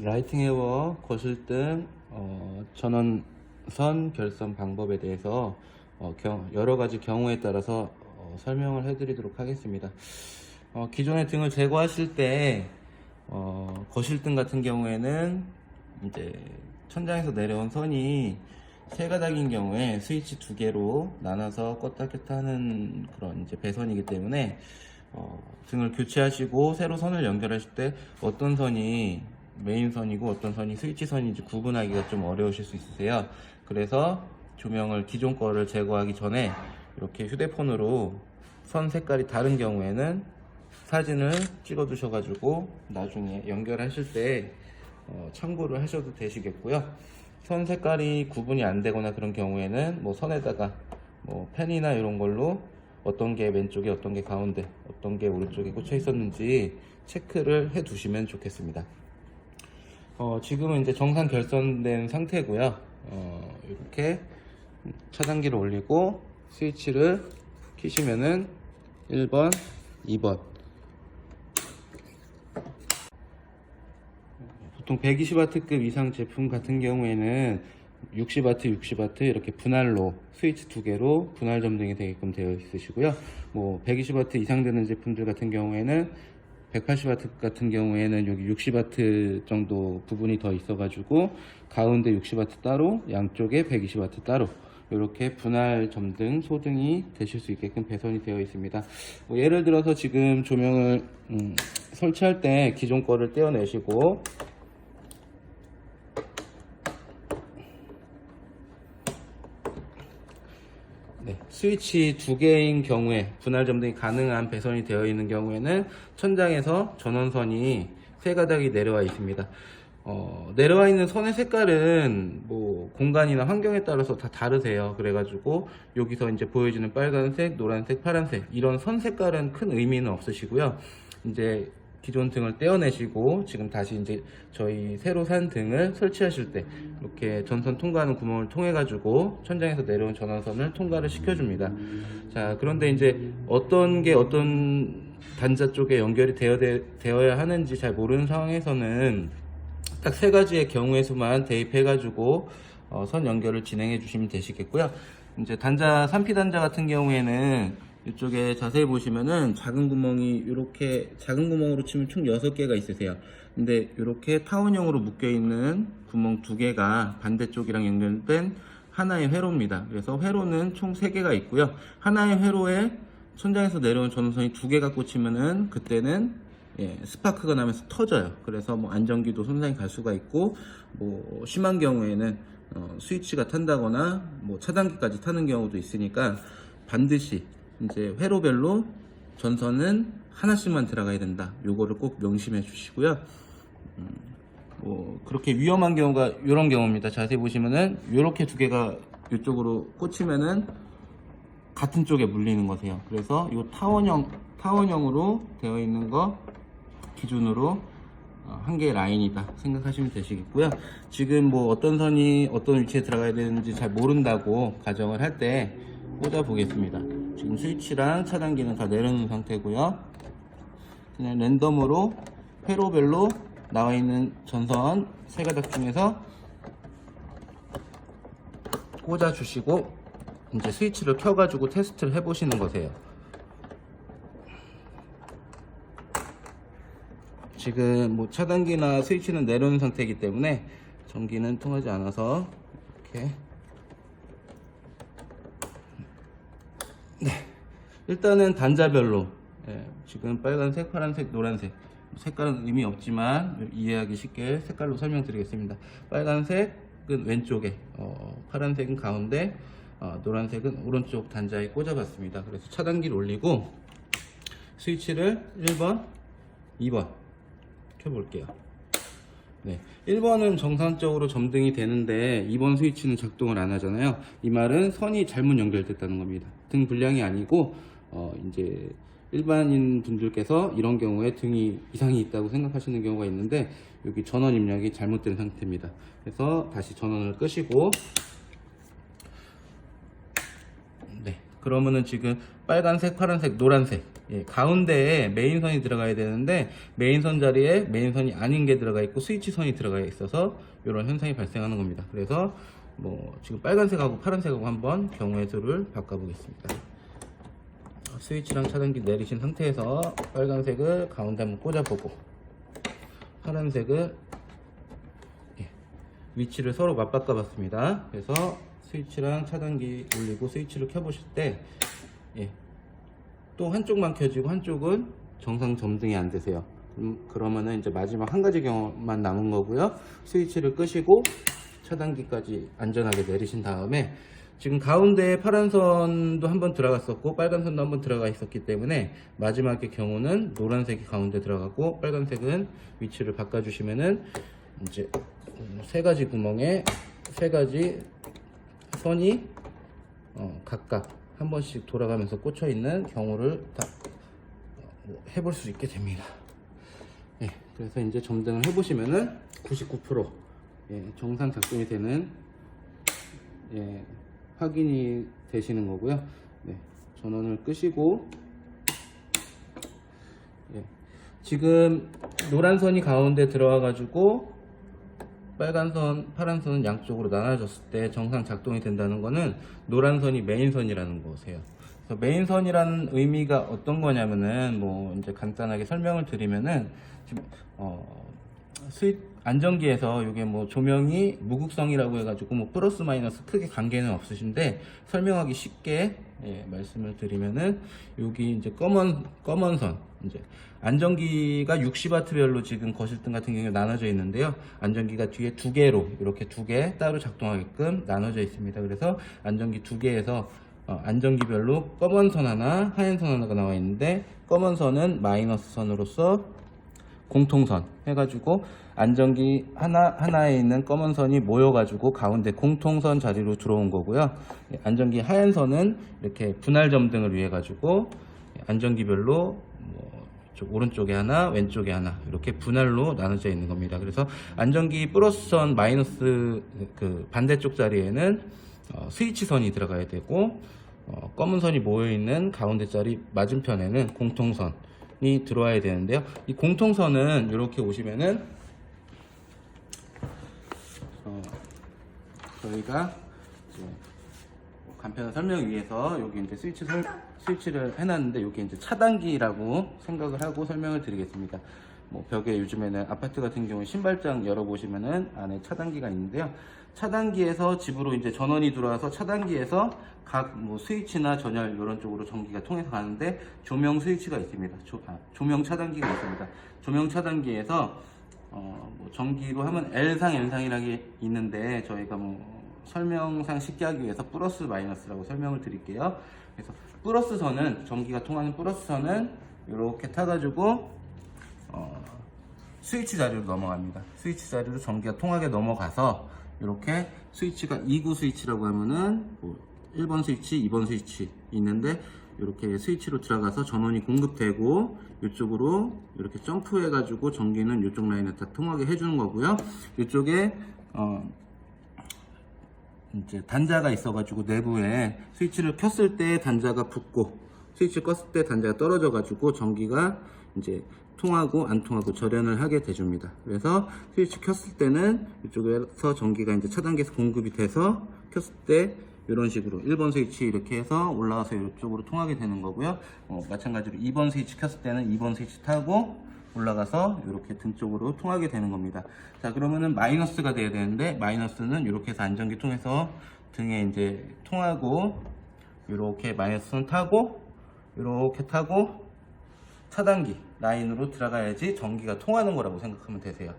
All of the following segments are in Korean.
라이팅 헤어, 거실등, 어, 전원선 결선 방법에 대해서 어, 경- 여러 가지 경우에 따라서 어, 설명을 해드리도록 하겠습니다. 어, 기존의 등을 제거하실 때 어, 거실등 같은 경우에는 이제 천장에서 내려온 선이 세 가닥인 경우에 스위치 두 개로 나눠서 껐다 켰다 하는 그런 이제 배선이기 때문에 어, 등을 교체하시고 새로 선을 연결하실 때 어떤 선이 메인 선이고 어떤 선이 스위치 선인지 구분하기가 좀 어려우실 수 있으세요. 그래서 조명을 기존 거를 제거하기 전에 이렇게 휴대폰으로 선 색깔이 다른 경우에는 사진을 찍어 두셔가지고 나중에 연결하실 때 어, 참고를 하셔도 되시겠고요. 선 색깔이 구분이 안 되거나 그런 경우에는 뭐 선에다가 뭐 펜이나 이런 걸로 어떤 게 왼쪽에 어떤 게 가운데 어떤 게 오른쪽에 꽂혀 있었는지 체크를 해 두시면 좋겠습니다. 어, 지금은 이제 정상 결선된 상태고요. 어, 이렇게 차단기를 올리고 스위치를 키시면은 1번, 2번. 보통 120W급 이상 제품 같은 경우에는 60W, 60W 이렇게 분할로 스위치 두 개로 분할 점등이 되게끔 되어 있으시고요. 뭐 120W 이상 되는 제품들 같은 경우에는 180W 같은 경우에는 여기 60W 정도 부분이 더 있어 가지고 가운데 60W 따로 양쪽에 120W 따로 이렇게 분할 점등 소등이 되실 수 있게끔 배선이 되어 있습니다. 뭐 예를 들어서 지금 조명을 음, 설치할 때 기존 거를 떼어내시고 네, 스위치 두 개인 경우에 분할 점등이 가능한 배선이 되어 있는 경우에는 천장에서 전원선이 세 가닥이 내려와 있습니다. 어, 내려와 있는 선의 색깔은 뭐 공간이나 환경에 따라서 다 다르세요. 그래가지고 여기서 이제 보여지는 빨간색, 노란색, 파란색 이런 선 색깔은 큰 의미는 없으시고요. 이제 기존 등을 떼어내시고 지금 다시 이제 저희 새로 산 등을 설치하실 때 이렇게 전선 통과하는 구멍을 통해 가지고 천장에서 내려온 전원선을 통과를 시켜줍니다. 자 그런데 이제 어떤 게 어떤 단자 쪽에 연결이 되어 되어야 하는지 잘 모르는 상황에서는 딱 세 가지의 경우의 수만 대입해 가지고 어, 선 연결을 진행해 주시면 되시겠고요. 이제 단자 3P 단자 같은 경우에는 이쪽에 자세히 보시면은 작은 구멍이 이렇게 작은 구멍으로 치면 총 6개가 있으세요. 근데 이렇게 타원형으로 묶여 있는 구멍 두 개가 반대쪽이랑 연결된 하나의 회로입니다. 그래서 회로는 총 3개가 있고요. 하나의 회로에 천장에서 내려온 전원선이 두 개가 꽂히면은 그때는 예, 스파크가 나면서 터져요. 그래서 뭐 안전기도 손상이 갈 수가 있고 뭐 심한 경우에는 어, 스위치가 탄다거나 뭐 차단기까지 타는 경우도 있으니까 반드시 이제 회로별로 전선은 하나씩만 들어가야 된다. 요거를 꼭 명심해 주시고요. 음, 뭐 그렇게 위험한 경우가 이런 경우입니다. 자세히 보시면은 이렇게 두 개가 이쪽으로 꽂히면은 같은 쪽에 물리는 거세요. 그래서 이 타원형 타원형으로 되어 있는 거 기준으로 어, 한 개의 라인이다 생각하시면 되시겠고요. 지금 뭐 어떤 선이 어떤 위치에 들어가야 되는지 잘 모른다고 가정을 할 때 꽂아 보겠습니다. 지금 스위치랑 차단기는 다 내려놓은 상태고요. 그냥 랜덤으로 회로별로 나와 있는 전선 세 가닥 중에서 꽂아 주시고 이제 스위치를 켜 가지고 테스트를 해 보시는 거세요. 지금 뭐 차단기나 스위치는 내려놓은 상태이기 때문에 전기는 통하지 않아서 이렇게 일단은 단자별로 예, 지금 빨간색, 파란색, 노란색 색깔은 의미 없지만 이해하기 쉽게 색깔로 설명드리겠습니다. 빨간색은 왼쪽에, 어, 파란색은 가운데, 어, 노란색은 오른쪽 단자에 꽂아봤습니다. 그래서 차단기를 올리고 스위치를 1번, 2번 켜볼게요. 네. 1번은 정상적으로 점등이 되는데 2번 스위치는 작동을 안 하잖아요. 이 말은 선이 잘못 연결됐다는 겁니다. 등 불량이 아니고 어 이제 일반인 분들께서 이런 경우에 등이 이상이 있다고 생각하시는 경우가 있는데 여기 전원 입력이 잘못된 상태입니다. 그래서 다시 전원을 끄시고 네. 그러면은 지금 빨간색, 파란색, 노란색 예, 가운데에 메인선이 들어가야 되는데 메인선 자리에 메인선이 아닌 게 들어가 있고 스위치선이 들어가 있어서 이런 현상이 발생하는 겁니다. 그래서 뭐 지금 빨간색하고 파란색하고 한번 경우의 수를 바꿔보겠습니다. 스위치랑 차단기 내리신 상태에서 빨간색을 가운데 한번 꽂아보고 파란색을 예, 위치를 서로 맞바꿔 봤습니다. 그래서 스위치랑 차단기 올리고 스위치를 켜보실 때, 예, 또 한쪽만 켜지고 한쪽은 정상 점등이 안 되세요. 음, 그러면은 이제 마지막 한 가지 경우만 남은 거고요. 스위치를 끄시고 차단기까지 안전하게 내리신 다음에 지금 가운데에 파란 선도 한번 들어갔었고 빨간 선도 한번 들어가 있었기 때문에 마지막의 경우는 노란색이 가운데 들어가고 빨간색은 위치를 바꿔주시면은 이제 세 가지 구멍에 세 가지 선이 어, 각각 한 번씩 돌아가면서 꽂혀 있는 경우를 다 어, 해볼 수 있게 됩니다. 예, 그래서 이제 점등을 해보시면은 99% 예, 정상 작동이 되는 예, 확인이 되시는 거고요. 네, 전원을 끄시고 예, 지금 노란 선이 가운데 들어와 가지고 빨간 선, 파란 선은 양쪽으로 나눠졌을 때 정상 작동이 된다는 거는 노란 선이 메인 선이라는 거세요. 그래서 메인 선이라는 의미가 어떤 거냐면은 뭐 이제 간단하게 설명을 드리면은 지금 어 스윗 안전기에서 이게 뭐 조명이 무극성이라고 해가지고 뭐 플러스 마이너스 크게 관계는 없으신데 설명하기 쉽게 예, 말씀을 드리면은 여기 이제 검은 검은 선 이제 안전기가 60W별로 지금 거실등 같은 경우에 나눠져 있는데요. 안전기가 뒤에 두 개로 이렇게 두 개 따로 작동하게끔 나눠져 있습니다. 그래서 안전기 두 개에서 어, 안전기별로 검은 선 하나, 하얀 선 하나가 나와 있는데 검은 선은 마이너스 선으로서 공통선 해가지고 안전기 하나 하나에 있는 검은 선이 모여가지고 가운데 공통선 자리로 들어온 거고요. 예, 안전기 하얀 선은 이렇게 분할 점등을 위해 가지고 안전기별로 뭐 오른쪽에 하나, 왼쪽에 하나 이렇게 분할로 나눠져 있는 겁니다. 그래서 안전기 플러스 선, 마이너스 그 반대쪽 자리에는 어, 스위치 선이 들어가야 되고 어, 검은 선이 모여 있는 가운데 자리 맞은편에는 공통선 이 들어와야 되는데요. 이 공통선은 이렇게 오시면은 어, 저희가 간편한 설명 위해서 여기 이제 스위치 설, 스위치를 해놨는데 여기 이제 차단기라고 생각을 하고 설명을 드리겠습니다. 뭐 벽에 요즘에는 아파트 같은 경우에 신발장 열어보시면은 안에 차단기가 있는데요. 차단기에서 집으로 이제 전원이 들어와서 차단기에서 각 뭐 스위치나 전열 이런 쪽으로 전기가 통해서 가는데 조명 스위치가 있습니다. 조, 아, 조명 차단기가 있습니다. 조명 차단기에서 어, 뭐 전기로 하면 L상, N상이라는 게 있는데 저희가 뭐 설명상 쉽게 하기 위해서 플러스 마이너스라고 설명을 드릴게요. 그래서 플러스 선은 전기가 통하는 플러스 선은 이렇게 타가지고 어, 스위치 자리로 넘어갑니다. 스위치 자리로 전기가 통하게 넘어가서 이렇게 스위치가 2구 스위치라고 하면은 뭐 1번 스위치, 2번 스위치 있는데 이렇게 스위치로 들어가서 전원이 공급되고 이쪽으로 이렇게 점프해 가지고 전기는 이쪽 라인에 다 통하게 해주는 거고요. 이쪽에 어, 이제 단자가 있어가지고 내부에 스위치를 켰을 때 단자가 붙고 스위치 껐을 때 단자가 떨어져가지고 전기가 이제 통하고 안 통하고 절연을 하게 돼줍니다. 그래서 스위치 켰을 때는 이쪽에서 전기가 이제 차단기에서 공급이 돼서 켰을 때 이런 식으로 1번 스위치 이렇게 해서 올라가서 이쪽으로 통하게 되는 거고요. 어, 마찬가지로 2번 스위치 켰을 때는 2번 스위치 타고 올라가서 이렇게 등 쪽으로 통하게 되는 겁니다. 자, 그러면은 마이너스가 돼야 되는데 마이너스는 이렇게 해서 안전기 통해서 등에 이제 통하고 이렇게 마이너스는 타고 이렇게 타고 차단기 라인으로 들어가야지 전기가 통하는 거라고 생각하면 되세요.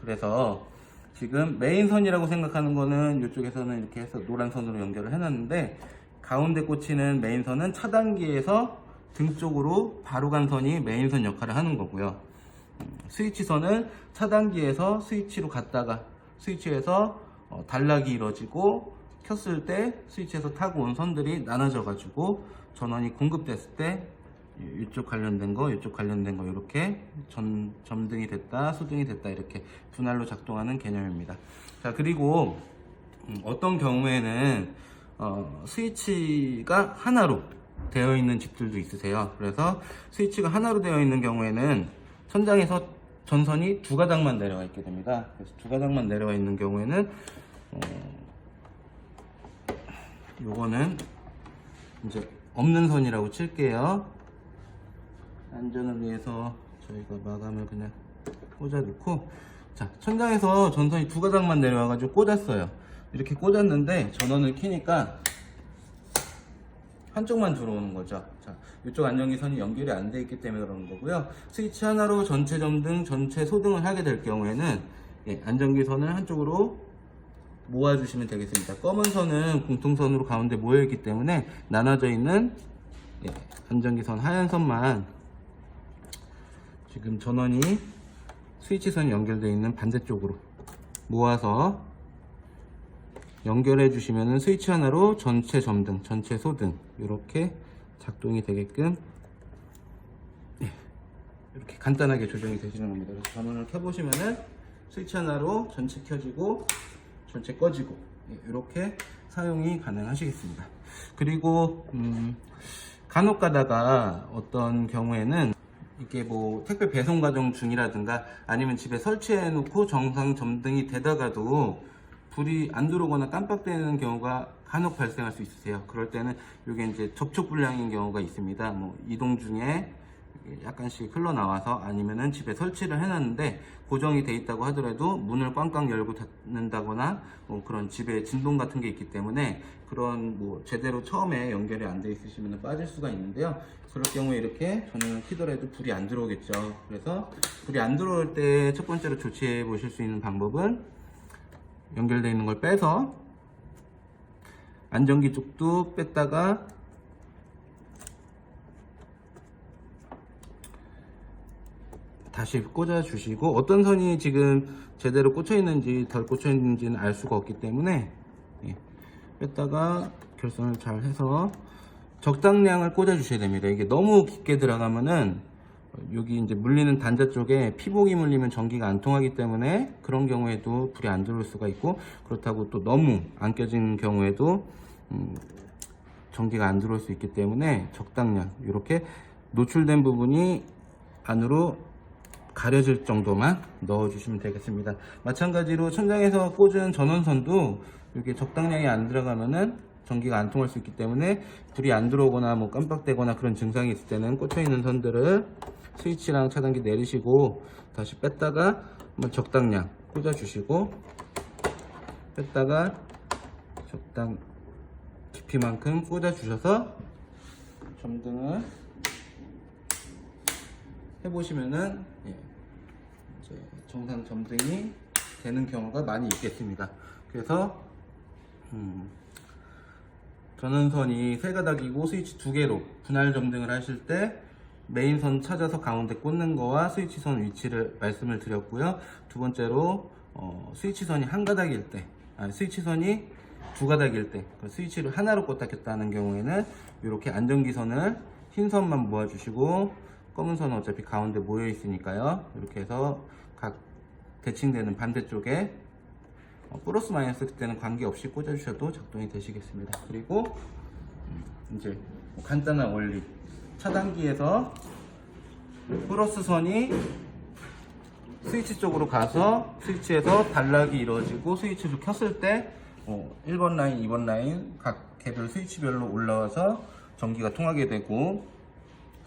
그래서 지금 메인선이라고 생각하는 거는 이쪽에서는 이렇게 해서 노란 선으로 연결을 해놨는데 가운데 꽂히는 메인선은 차단기에서 등 쪽으로 바로 간 선이 메인선 역할을 하는 거고요. 음, 스위치선은 차단기에서 스위치로 갔다가 스위치에서 어, 단락이 이루어지고 켰을 때 스위치에서 타고 온 선들이 나눠져 가지고 전원이 공급됐을 때 이- 이쪽 관련된 거, 이쪽 관련된 거 이렇게 전 점등이 됐다, 수등이 됐다 이렇게 분할로 작동하는 개념입니다. 자 그리고 음, 어떤 경우에는 어, 스위치가 하나로 되어 있는 집들도 있으세요. 그래서 스위치가 하나로 되어 있는 경우에는 천장에서 전선이 두 가닥만 내려와 있게 됩니다. 그래서 두 가닥만 내려와 있는 경우에는 어, 요거는 이제 없는 선이라고 칠게요. 안전을 위해서 저희가 마감을 그냥 꽂아 놓고 자 천장에서 전선이 두 가닥만 내려와 가지고 꽂았어요. 이렇게 꽂았는데 전원을 키니까 한쪽만 들어오는 거죠. 자 이쪽 안전기선이 연결이 안 돼 있기 때문에 그런 거고요. 스위치 하나로 전체 점등 전체 소등을 하게 될 경우에는 예, 안전기선을 한쪽으로 모아주시면 되겠습니다. 검은 선은 공통선으로 가운데 모여 있기 때문에 나눠져 있는 예, 안전기선 하얀 선만 지금 전원이 스위치선이 연결되어 있는 반대쪽으로 모아서 연결해 주시면 스위치 하나로 전체 점등, 전체 소등 이렇게 작동이 되게끔 네, 이렇게 간단하게 조정이 되시는 겁니다. 그래서 전원을 켜보시면은 스위치 하나로 전체 켜지고 전체 꺼지고 네, 이렇게 사용이 가능하시겠습니다. 그리고 음, 간혹 가다가 어떤 경우에는 이게 뭐 택배 배송 과정 중이라든가 아니면 집에 설치해 놓고 정상 점등이 되다가도 불이 안 들어오거나 깜빡되는 경우가 간혹 발생할 수 있으세요. 그럴 때는 이게 이제 접촉 불량인 경우가 있습니다. 뭐 이동 중에 약간씩 흘러나와서 아니면은 집에 설치를 해놨는데 고정이 돼 있다고 하더라도 문을 꽝꽝 열고 닫는다거나 뭐 그런 집에 진동 같은 게 있기 때문에 그런 뭐 제대로 처음에 연결이 안 돼 있으시면 빠질 수가 있는데요. 그럴 경우에 이렇게 전원을 키더라도 불이 안 들어오겠죠. 그래서 불이 안 들어올 때 첫 번째로 조치해 보실 수 있는 방법은 연결되어 있는 걸 빼서 안전기 쪽도 뺐다가 다시 꽂아 주시고 어떤 선이 지금 제대로 꽂혀 있는지 덜 꽂혀 있는지는 알 수가 없기 때문에 예, 뺐다가 결선을 잘 해서 적당량을 꽂아 주셔야 됩니다. 이게 너무 깊게 들어가면은 여기 이제 물리는 단자 쪽에 피복이 물리면 전기가 안 통하기 때문에 그런 경우에도 불이 안 들어올 수가 있고 그렇다고 또 너무 안 껴진 경우에도 음, 전기가 안 들어올 수 있기 때문에 적당량 이렇게 노출된 부분이 안으로 가려질 정도만 넣어주시면 되겠습니다. 마찬가지로 천장에서 꽂은 전원선도 이렇게 적당량이 안 들어가면은 전기가 안 통할 수 있기 때문에 불이 안 들어오거나 뭐 깜빡대거나 그런 증상이 있을 때는 꽂혀 있는 선들을 스위치랑 차단기 내리시고 다시 뺐다가 한번 적당량 꽂아 주시고 뺐다가 적당 깊이만큼 꽂아 주셔서 점등을 해보시면은 예, 이제 정상 점등이 되는 경우가 많이 있겠습니다. 그래서 음, 전원선이 세 가닥이고 스위치 두 개로 분할 점등을 하실 때 메인선 찾아서 가운데 꽂는 거와 스위치선 위치를 말씀을 드렸고요. 두 번째로 어, 스위치선이 한 가닥일 때, 아, 스위치선이 두 가닥일 때, 그 스위치를 하나로 꽂다 켰다 하는 경우에는 이렇게 안전기선을 흰 선만 모아주시고 검은 선은 어차피 가운데 모여 있으니까요. 이렇게 해서 각 대칭되는 반대쪽에 어, 플러스 마이너스 그때는 관계없이 꽂아주셔도 작동이 되시겠습니다. 그리고 음, 이제 뭐 간단한 원리 차단기에서 플러스 선이 스위치 쪽으로 가서 스위치에서 단락이 이루어지고 스위치를 켰을 때 어, 1번 라인, 2번 라인 각 개별 스위치별로 올라와서 전기가 통하게 되고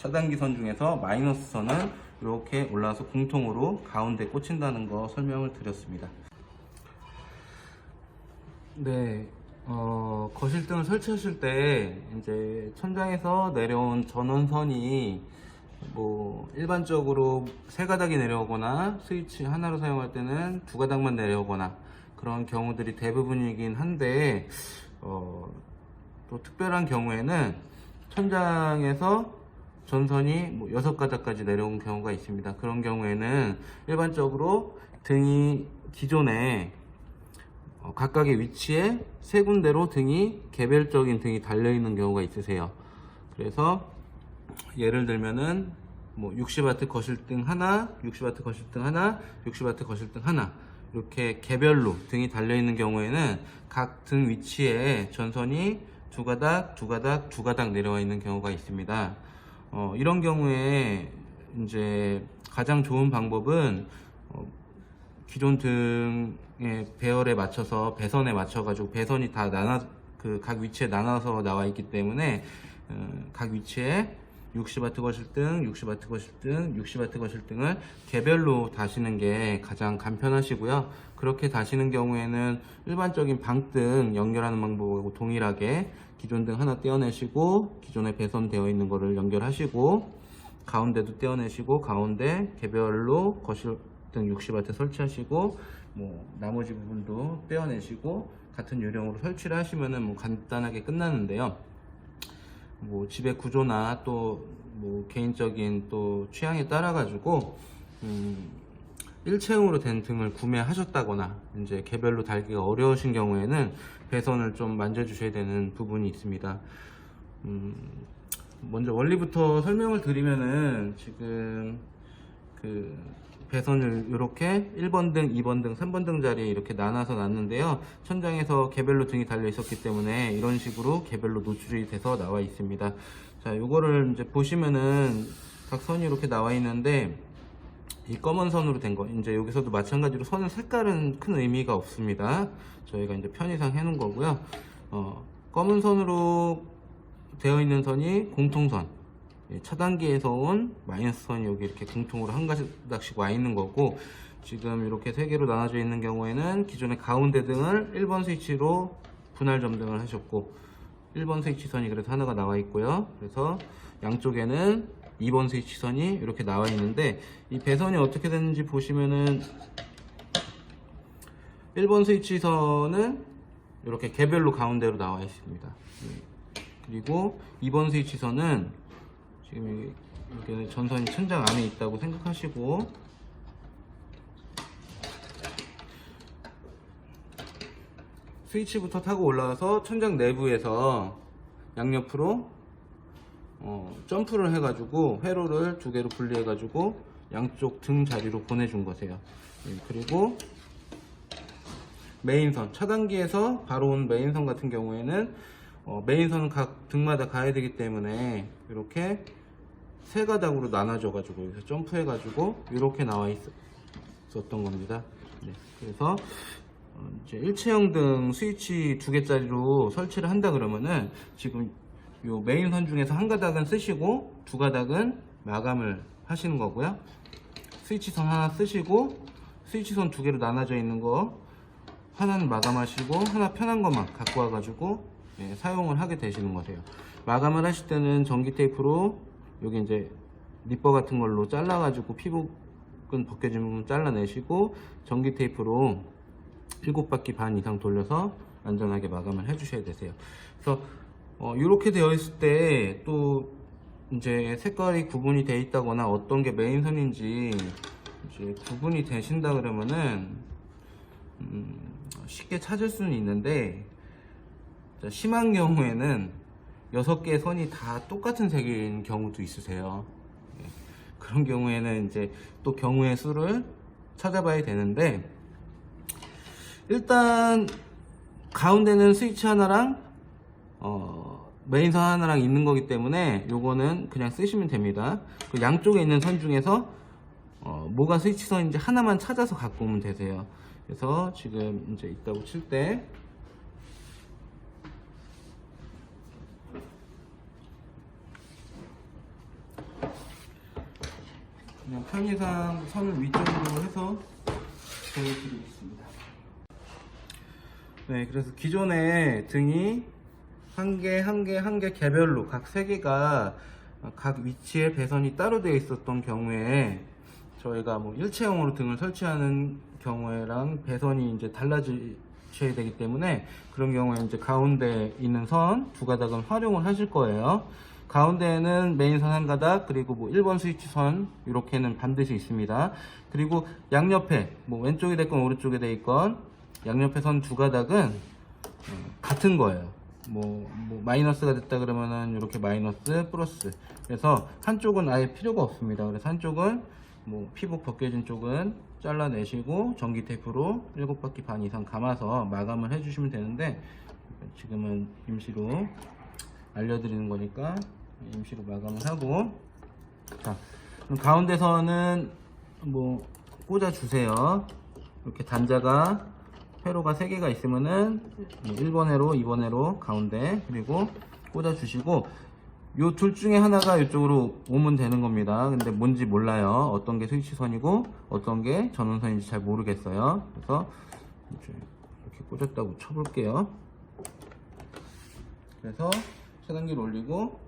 차단기 선 중에서 마이너스 선은 이렇게 올라와서 공통으로 가운데 꽂힌다는 거 설명을 드렸습니다. 네, 어, 거실등을 설치하실 때 이제 천장에서 내려온 전원선이 뭐 일반적으로 세 가닥이 내려오거나 스위치 하나로 사용할 때는 두 가닥만 내려오거나 그런 경우들이 대부분이긴 한데 어, 또 특별한 경우에는 천장에서 전선이 뭐 여섯 가닥까지 내려온 경우가 있습니다. 그런 경우에는 일반적으로 등이 기존에 어, 각각의 위치에 세 군데로 등이 개별적인 등이 달려 있는 경우가 있으세요. 그래서 예를 들면은 뭐 60W 거실등 하나, 60W 거실등 하나, 60W 거실등 하나 이렇게 개별로 등이 달려 있는 경우에는 각 등 위치에 전선이 두 가닥, 두 가닥, 두 가닥 내려와 있는 경우가 있습니다. 어, 이런 경우에 이제 가장 좋은 방법은 어, 기존 등의 배열에 맞춰서 배선에 맞춰 가지고 배선이 다 나눠 그 각 위치에 나눠서 나와 있기 때문에 어, 각 위치에 60W 거실등, 60W 거실등, 60W 거실등을 개별로 다시는 게 가장 간편하시고요. 그렇게 다시는 경우에는 일반적인 방등 연결하는 방법하고 동일하게 기존 등 하나 떼어내시고 기존에 배선되어 있는 거를 연결하시고 가운데도 떼어내시고 가운데 개별로 거실 등 60W 설치하시고 뭐 나머지 부분도 떼어내시고 같은 요령으로 설치를 하시면은 뭐 간단하게 끝나는데요. 뭐 집의 구조나 또 뭐 개인적인 또 취향에 따라 가지고 음 일체형으로 된 등을 구매하셨다거나 이제 개별로 달기가 어려우신 경우에는 배선을 좀 만져주셔야 되는 부분이 있습니다. 음 먼저 원리부터 설명을 드리면은 지금 그 배선을 이렇게 1번 등, 2번 등, 3번 등 자리에 이렇게 나눠서 놨는데요. 천장에서 개별로 등이 달려 있었기 때문에 이런 식으로 개별로 노출이 돼서 나와 있습니다. 자, 요거를 이제 보시면은 각 선이 이렇게 나와 있는데 이 검은 선으로 된 거, 이제 여기서도 마찬가지로 선의 색깔은 큰 의미가 없습니다. 저희가 이제 편의상 해놓은 거고요. 어, 검은 선으로 되어 있는 선이 공통선. 예, 차단기에서 온 마이너스 선이 여기 이렇게 공통으로 한 가닥씩 와 있는 거고 지금 이렇게 세 개로 나눠져 있는 경우에는 기존의 가운데 등을 1번 스위치로 분할 점등을 하셨고 1번 스위치 선이 그래서 하나가 나와 있고요. 그래서 양쪽에는 2번 스위치 선이 이렇게 나와 있는데 이 배선이 어떻게 되는지 보시면은 1번 스위치 선은 이렇게 개별로 가운데로 나와 있습니다. 예. 그리고 2번 스위치 선은 지금 이렇게 전선이 천장 안에 있다고 생각하시고 스위치부터 타고 올라와서 천장 내부에서 양옆으로 어, 점프를 해가지고 회로를 두 개로 분리해가지고 양쪽 등 자리로 보내준 거세요. 예, 그리고 메인선 차단기에서 바로 온 메인선 같은 경우에는 어, 메인선은 각 등마다 가야 되기 때문에 이렇게 세 가닥으로 나눠져 가지고 여기서 점프해 가지고 이렇게 나와 있었던 겁니다. 네, 그래서 어, 이제 일체형 등 스위치 두 개짜리로 설치를 한다 그러면은 지금 요 메인 선 중에서 한 가닥은 쓰시고 두 가닥은 마감을 하시는 거고요. 스위치 선 하나 쓰시고 스위치 선 두 개로 나눠져 있는 거 하나는 마감하시고 하나 편한 것만 갖고 와가지고 예, 사용을 하게 되시는 거세요. 마감을 하실 때는 전기 테이프로 여기 이제 니퍼 같은 걸로 잘라가지고 피부끈 벗겨진 부분 잘라내시고 전기 테이프로 7바퀴 반 이상 돌려서 안전하게 마감을 해주셔야 되세요. 그래서 어, 이렇게 되어 있을 때 또 이제 색깔이 구분이 되어 있다거나 어떤 게 메인선인지 이제 구분이 되신다 그러면은 음, 쉽게 찾을 수는 있는데 자, 심한 경우에는 여섯 개의 선이 다 똑같은 색인 경우도 있으세요. 예, 그런 경우에는 이제 또 경우의 수를 찾아봐야 되는데 일단 가운데는 스위치 하나랑 어, 메인선 하나랑 있는 거기 때문에 요거는 그냥 쓰시면 됩니다. 그 양쪽에 있는 선 중에서 어, 뭐가 스위치 선인지 하나만 찾아서 갖고 오면 되세요. 그래서 지금 이제 있다고 칠때 그냥 편의상 선을 위쪽으로 해서 보여드리겠습니다. 네, 그래서 기존에 등이 한 개, 한 개, 한 개 개별로 각 세 개가 각 위치에 배선이 따로 되어 있었던 경우에 저희가 뭐 일체형으로 등을 설치하는 경우에랑 배선이 이제 달라져야 되기 때문에 그런 경우에 이제 가운데 있는 선 두 가닥은 활용을 하실 거예요. 가운데에는 메인선 한 가닥 그리고 뭐 1번 스위치 선 이렇게는 반드시 있습니다. 그리고 양옆에 뭐 왼쪽이 됐건 오른쪽에 돼 있건 양옆에 선 두 가닥은 어, 같은 거예요. 뭐, 뭐 마이너스가 됐다 그러면은 이렇게 마이너스 플러스 그래서 한쪽은 아예 필요가 없습니다. 그래서 한쪽은 뭐 피부 벗겨진 쪽은 잘라내시고 전기 테이프로 7바퀴 반 이상 감아서 마감을 해주시면 되는데 지금은 임시로 알려드리는 거니까 임시로 마감을 하고. 자 그럼 가운데서는 뭐 꽂아 주세요. 이렇게 단자가 회로가 3개가 있으면은 1번 회로 2번 회로 가운데 그리고 꽂아 주시고 요 둘 중에 하나가 이쪽으로 오면 되는 겁니다. 근데 뭔지 몰라요. 어떤 게 스위치선이고 어떤 게 전원선인지 잘 모르겠어요. 그래서 이렇게 꽂았다고 쳐볼게요. 그래서 차단기를 올리고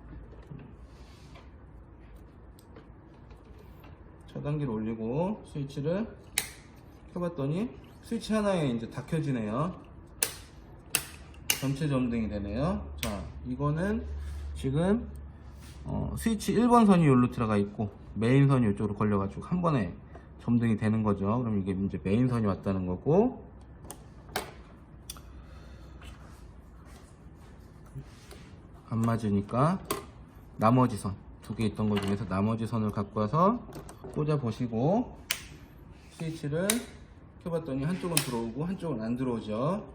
차단기를 올리고 스위치를 켜봤더니 스위치 하나에 이제 다 켜지네요. 전체 점등이 되네요. 자 이거는 지금 어, 스위치 1번 선이 여기로 들어가 있고 메인 선이 이쪽으로 걸려가지고 한 번에 점등이 되는 거죠. 그럼 이게 이제 메인 선이 왔다는 거고. 안 맞으니까 나머지 선 두 개 있던 것 중에서 나머지 선을 갖고 와서 꽂아 보시고 스위치를 켜봤더니 한쪽은 들어오고 한쪽은 안 들어오죠.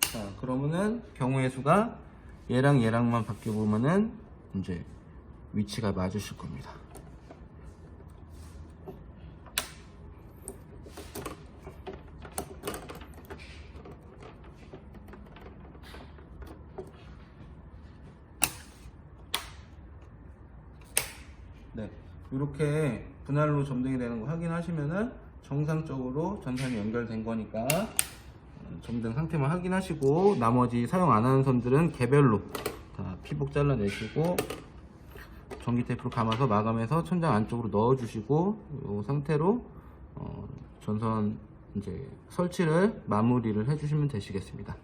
자 그러면은 경우의 수가 얘랑 얘랑만 바뀌어 보면은 이제 위치가 맞으실 겁니다 네, 이렇게 분할로 점등이 되는 거 확인하시면은 정상적으로 전선이 연결된 거니까 어, 점등 상태만 확인하시고 나머지 사용 안 하는 선들은 개별로 다 피복 잘라내시고 전기 테이프로 감아서 마감해서 천장 안쪽으로 넣어주시고 이 상태로 어, 전선 이제 설치를 마무리를 해주시면 되시겠습니다.